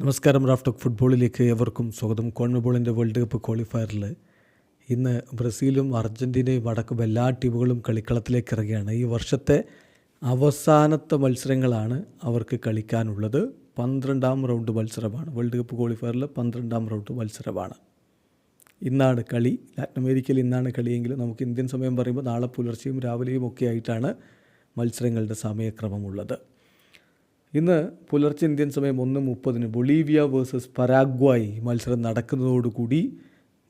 നമസ്കാരം റാഫ്റ്റോക്ക് ഫുട്ബോളിലേക്ക് എവർക്കും സ്വാഗതം. കോൺമബോളിന്റെ വേൾഡ് കപ്പ് ക്വാളിഫയറിൽ ഇന്ന് ബ്രസീലും അർജന്റീനയും അടക്കം എല്ലാ ടീമുകളും കളിക്കളത്തിലേക്ക് ഇറങ്ങുകയാണ്. ഈ വർഷത്തെ അവസാനത്തെ മത്സരങ്ങളാണ് അവർക്ക് കളിക്കാനുള്ളത്. പന്ത്രണ്ടാം റൗണ്ട് മത്സരമാണ്. വേൾഡ് കപ്പ് ക്വാളിഫയറിൽ പന്ത്രണ്ടാം റൗണ്ട് മത്സരമാണ്. ഇന്നാണ് കളി. ലാറ്റിൻ അമേരിക്കയിൽ ഇന്നാണ് കളിയെങ്കിലും നമുക്ക് ഇന്ത്യൻ സമയം പറയുമ്പോൾ നാളെ പുലർച്ചെയും രാവിലെയും ഒക്കെ ആയിട്ടാണ് മത്സരങ്ങളുടെ സമയക്രമമുള്ളത്. ഇന്ന് പുലർച്ചെ ഇന്ത്യൻ സമയം ഒന്ന് മുപ്പതിന് ബൊളീവിയ വേഴ്സസ് പരാഗ്വായി മത്സരം നടക്കുന്നതോടുകൂടി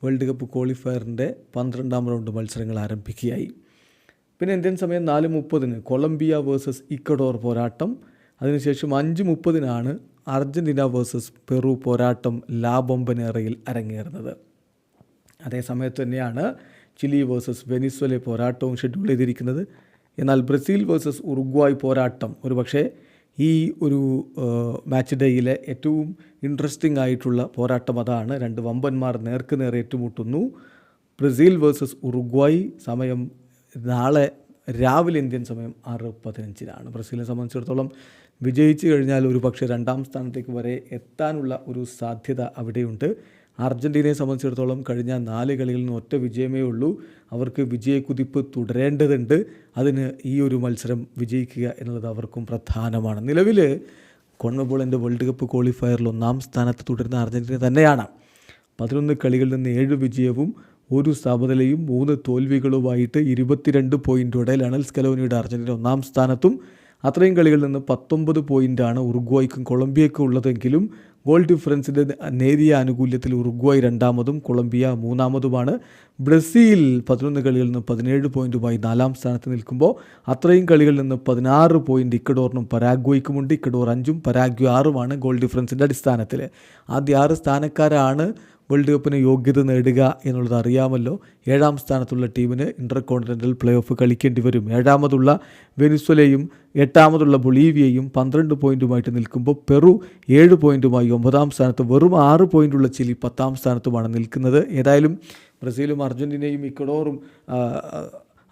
വേൾഡ് കപ്പ് ക്വാളിഫയറിന്റെ പന്ത്രണ്ടാം റൗണ്ട് മത്സരങ്ങൾ ആരംഭിക്കുകയായി. പിന്നെ ഇന്ത്യൻ സമയം നാല് മുപ്പതിന് കൊളംബിയ വേഴ്സസ് ഇക്കഡോർ പോരാട്ടം. അതിനുശേഷം അഞ്ച് മുപ്പതിനാണ് അർജന്റീന വേഴ്സസ് പെറു പോരാട്ടം ലാബൊമ്പനേറയിൽ അരങ്ങേറുന്നത്. അതേ സമയത്ത് തന്നെയാണ് ചിലി വേഴ്സസ് വെനിസ്വലെ പോരാട്ടവും ഷെഡ്യൂൾ ചെയ്തിരിക്കുന്നത്. എന്നാൽ ബ്രസീൽ വേഴ്സസ് ഉറുഗ്വായ് പോരാട്ടം ഒരു പക്ഷേ ഈ ഒരു മാച്ച് ഡേയിലെ ഏറ്റവും ഇൻട്രസ്റ്റിംഗ് ആയിട്ടുള്ള പോരാട്ടം അതാണ് രണ്ട് വമ്പന്മാർ നേർക്ക് നേർ ഏറ്റുമുട്ടുന്നു. ബ്രസീൽ വേഴ്സസ് ഉറുഗ്വായി സമയം നാളെ രാവിലെ ഇന്ത്യൻ സമയം ആറ് പതിനഞ്ചിനാണ്. ബ്രസീലിനെ സംബന്ധിച്ചിടത്തോളം വിജയിച്ചു കഴിഞ്ഞാൽ ഒരു പക്ഷേ രണ്ടാം സ്ഥാനത്തേക്ക് വരെ എത്താനുള്ള ഒരു സാധ്യത അവിടെയുണ്ട്. അർജന്റീനയെ സംബന്ധിച്ചിടത്തോളം കഴിഞ്ഞ നാല് കളികളിൽ നിന്ന് ഒറ്റ വിജയമേ ഉള്ളൂ. അവർക്ക് വിജയക്കുതിപ്പ് തുടരേണ്ടതുണ്ട്. അതിന് ഈ ഒരു മത്സരം വിജയിക്കുക എന്നുള്ളത് അവർക്കും പ്രധാനമാണ്. നിലവിൽ കോൺമബോളിന്റെ വേൾഡ് കപ്പ് ക്വാളിഫയറിൽ ഒന്നാം സ്ഥാനത്ത് തുടരുന്ന അർജന്റീന തന്നെയാണ്. പതിനൊന്ന് കളികളിൽ നിന്ന് ഏഴ് വിജയവും ഒരു സമനിലയും മൂന്ന് തോൽവികളുമായിട്ട് ഇരുപത്തിരണ്ട് പോയിന്റോടെ ലണൽ സ്കലോനിയുടെ അർജന്റീന ഒന്നാം സ്ഥാനത്തും. അത്രയും കളികളിൽ നിന്ന് പത്തൊമ്പത് പോയിന്റാണ് ഉറുഗ്വായ്ക്കും കൊളംബിയയ്ക്കും ഉള്ളതെങ്കിലും ഗോൾ ഡിഫറൻസിന്റെ നേരിയ ആനുകൂല്യത്തിൽ ഉറുഗ്വായ് രണ്ടാമതും കൊളംബിയ മൂന്നാമതുമാണ്. ബ്രസീൽ പതിനൊന്ന് കളികളിൽ നിന്ന് പതിനേഴ് പോയിന്റുമായി നാലാം സ്ഥാനത്ത് നിൽക്കുമ്പോൾ അത്രയും കളികളിൽ നിന്ന് പതിനാറ് പോയിന്റ് ഇക്കഡോറിനും പരാഗ്വയ്ക്കുമുണ്ട്. ഇക്കഡോർ അഞ്ചും പരാഗ്വ ആറുമാണ് ഗോൾ ഡിഫറൻസിന്റെ അടിസ്ഥാനത്തിൽ. ആദ്യ ആറ് സ്ഥാനക്കാരാണ് വേൾഡ് കപ്പിന് യോഗ്യത നേടുക എന്നുള്ളത് അറിയാമല്ലോ. ഏഴാം സ്ഥാനത്തുള്ള ടീമിന് ഇന്റർ കോണ്ടിനെന്റൽ പ്ലേ ഓഫ് കളിക്കേണ്ടി വരും. ഏഴാമതുള്ള വെനിസ്വലയും എട്ടാമതുള്ള ബൊളീവിയയും പന്ത്രണ്ട് പോയിന്റുമായിട്ട് നിൽക്കുമ്പോൾ പെറു ഏഴ് പോയിന്റുമായി ഒമ്പതാം സ്ഥാനത്ത് വെറും ആറ് പോയിന്റുള്ള ചിലി പത്താം സ്ഥാനത്തുമാണ് നിൽക്കുന്നത്. ഏതായാലും ബ്രസീലും അർജന്റീനയും ഇക്കഡോറും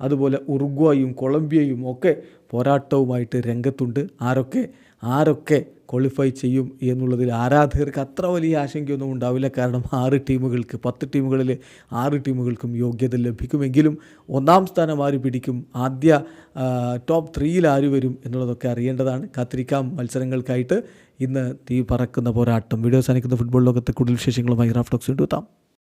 അതുപോലെ ഉറുഗ്വായും കൊളംബിയയും ഒക്കെ പോരാട്ടവുമായിട്ട് രംഗത്തുണ്ട്. ആരൊക്കെ ആരൊക്കെ ക്വാളിഫൈ ചെയ്യും എന്നുള്ളതിൽ ആരാധകർക്ക് അത്ര വലിയ ആശങ്കയൊന്നും ഉണ്ടാവില്ല. കാരണം ആറ് ടീമുകൾക്ക് പത്ത് ടീമുകളിൽ ആറ് ടീമുകൾക്കും യോഗ്യത ലഭിക്കുമെങ്കിലും ഒന്നാം സ്ഥാനം ആര് പിടിക്കും ആദ്യ ടോപ്പ് ത്രീയിൽ ആര് വരും എന്നുള്ളതൊക്കെ അറിയേണ്ടതാണ്. കാത്തിരിക്കാം മത്സരങ്ങൾക്കായിട്ട്. ഇന്ന് തീ പറക്കുന്ന പോരാട്ടം. വീഡിയോ സാധിക്കുന്ന ഫുട്ബോൾ ലോകത്തെ കൂടുതൽ വിശേഷങ്ങളുമായി റാഫ്റ്റോക്സ് കൊണ്ടുവെത്താം